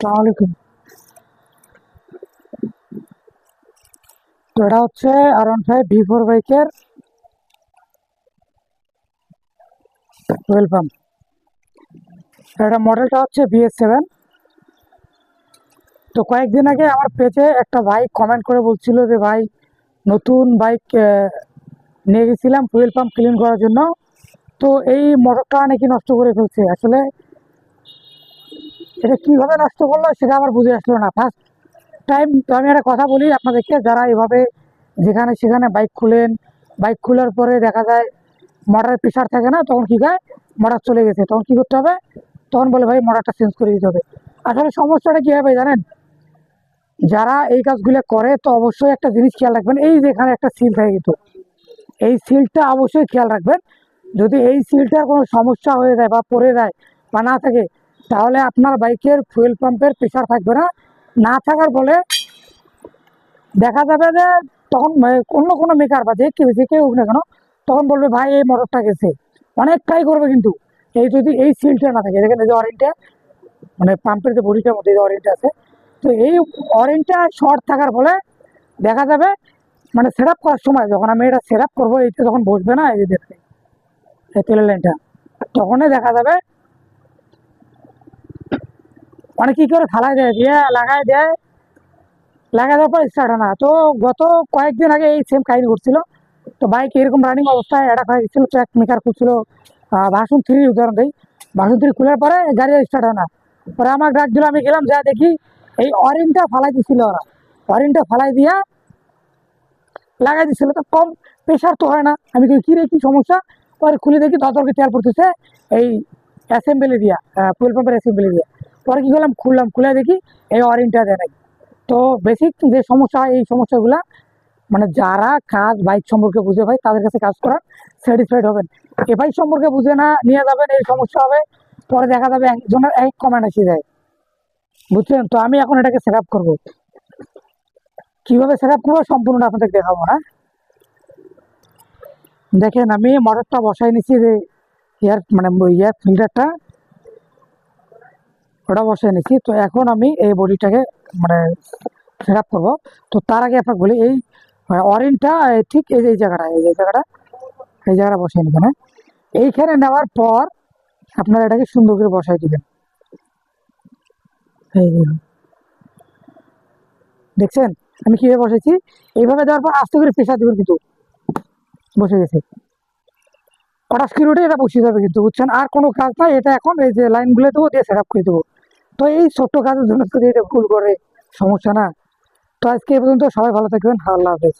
আসসালামু আলাইকুম তো এটা হচ্ছে আর ফাইভ ভি ফোর বাইকের এটা মডেলটা হচ্ছে বিএস সেভেন তো কয়েকদিন আগে আমার পেজে একটা ভাই কমেন্ট করে বলছিল যে, ভাই, নতুন বাইক নিয়ে গেছিলাম ফুয়েল পাম্প ক্লিন করার জন্য। তো এই মোটরটা নাকি নষ্ট করে ফেলছে। আসলে এটা কীভাবে নষ্ট করল সেটা আমার বুঝে আসলো না। ফার্স্ট টাইম তো আমি একটা কথা বলি আপনাদেরকে, যারা এভাবে যেখানে সেখানে বাইক খুলেন বাইক খোলার পরে দেখা যায় মোটরের প্রেশার থাকে না, তখন কি হয়? মোটর চলে গেছে। তখন কি করতে হবে? তখন বলে, ভাই মোটরটা চেঞ্জ করে দিতে হবে। আসলে সমস্যাটা কী হবে জানেন? যারা এই কাজগুলো করে, তো অবশ্যই একটা জিনিস খেয়াল রাখবেন, এই যেখানে একটা সিল থাকে কিন্তু, এই সিলটা অবশ্যই খেয়াল রাখবেন। যদি এই সিলটার কোনো সমস্যা হয়ে যায় বা পড়ে যায় বা না থাকে তাহলে আপনার বাইকের ফুয়েল পাম্পের প্রেশার থাকবে না। না থাকার ফলে দেখা যাবে যে তখন মানে অন্য কোনো মেকার বা যে কেউ যে কেউ না কেন, তখন বলবে, ভাই, এই মোটরটা গেছে। অনেক ট্রাই করবে কিন্তু। এই যদি এই সিলটা না থাকে, দেখেন এই যে অরেঞ্জটা মানে পাম্পের যে বডিটার মধ্যে যে অরেঞ্জটা আছে, তো এই অরেঞ্জটা শর্ট থাকার ফলে দেখা যাবে মানে সেট আপ করার সময় যখন আমি এটা সেট আপ করব, এইটা যখন বসবে না, এই যে দেখতে, এই তেলের লাইনটা তখনই দেখা যাবে অনেক কি করে ফালাই দেয়? দিয়ে লাগাই দেয়। লাগাই দেওয়ার পর স্টার্ট হয় না। তো গত কয়েকদিন আগে এই সেম কাহিনী ঘটছিল। তো বাইক এরকম রানিং অবস্থায় অ্যাডাক হয়ে গেছিল এক মেকার খুঁজছিল ভাসুন থ্রি উদাহরণ দিই। ভাসুন থ্রি খোলার পরে গাড়ি স্টার্ট হয় না। পরে আমার ডাক দিল, আমি গেলাম, যা দেখি এই অরিনটা ফালাই দিছিল ওরা। অরিনটা ফালাই দিয়া লাগাই দিছিল। তো কম প্রেশার তো হয় না। আমি কী রে, কী সমস্যা? পরে খুলে দেখি ততর্কে তেল পড়তেছে? এই অ্যাসেম্বলি দিয়া ফুয়েল পাম্পের অ্যাসেম্বলি দিয়া পরে কী করলাম? খুললাম, খুলে দেখি এই অরিনটা দেয় নাই তো বেসিক যে সমস্যা এই সমস্যাগুলা মানে যারা কাজ বাইক সম্পর্কে বুঝে ভাই, তাদের কাছে কাজ করার স্যাটিসফাইড হবেন। এ বাইক সম্পর্কে বুঝে না, নিয়ে যাবেন, এই সমস্যা হবে, পরে দেখা যাবে একজনের এক কমেন্ট এসে যায়। বুঝছেন? তো আমি এখন এটাকে সেট আপ করব। কীভাবে সেট আপ করব সম্পূর্ণটা আপনাদের দেখাবো না। দেখেন আমি মোটরটা বসাই নিচ্ছি যে এয়ার মানে এয়ার ফিল্টারটা ওটা বসাই নিচ্ছি তো এখন আমি এই বডিটাকে মানে সেট আপ করব। তো তার আগে আপনাকে বলি, এই অরিনটা ঠিক এই যে এই জায়গাটা, এই যে জায়গাটা, এই জায়গাটা বসাই নেবেন হ্যাঁ? এইখানে নেওয়ার পর আপনারা এটাকে সুন্দর করে বসাই দিবেন। এই দেখছেন? আমি কীভাবে বসেছি? এইভাবে দেওয়ার পর আস্তে করে প্রেশার দেবেন কিন্তু। বসে গেছে। কটা স্ক্রুটে এটা বসিয়ে যাবে কিন্তু, বুঝছেন? আর কোনো কাজ নাই, এটা এখন এই যে লাইনগুলো দেবো দিয়ে সেট আপ করে দেবো। তো এই ছোট্ট কাজের জন্য যদি এটা ভুল করে, সমস্যা না। তো আজকে এই পর্যন্ত সবাই ভালো থাকবেন। আল্লাহ হাফেজ।